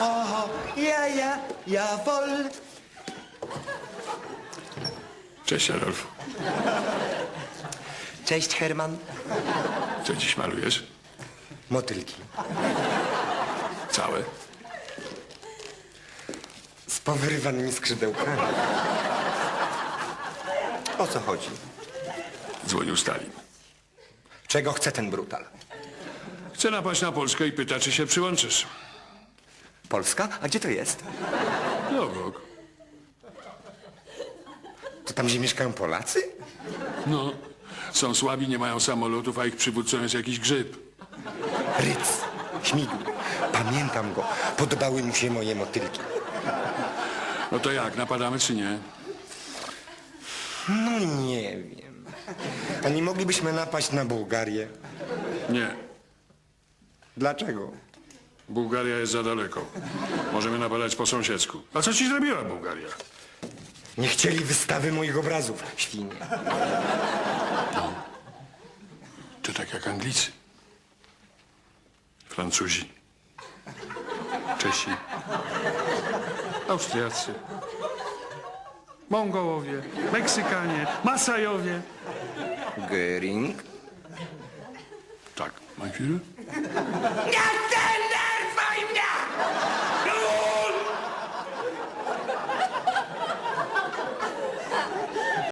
Oho, ja, ja, ja wol. Cześć, Adolf. Cześć, Herman. Co dziś malujesz? Motylki. Całe? Z powyrywanymi skrzydełkami. O co chodzi? Dzwonił Stalin. Czego chce ten brutal? Chce napaść na Polskę i pyta, czy się przyłączysz. Polska? A gdzie to jest? No, obok. To tam, gdzie mieszkają Polacy? No, są słabi, nie mają samolotów, a ich przywódcą jest jakiś grzyb. Ryc, śmigł. Pamiętam go. Podobały mu się moje motylki. No to jak, napadamy czy nie? No nie wiem. A nie moglibyśmy napaść na Bułgarię? Nie. Dlaczego? Bułgaria jest za daleko. Możemy napadać po sąsiedzku. A co ci zrobiła Bułgaria? Nie chcieli wystawy moich obrazów, świnie. To tak jak Anglicy. Francuzi. Czesi. Austriacy, Mongołowie, Meksykanie, Masajowie. Göring? Tak, Führer? Ja,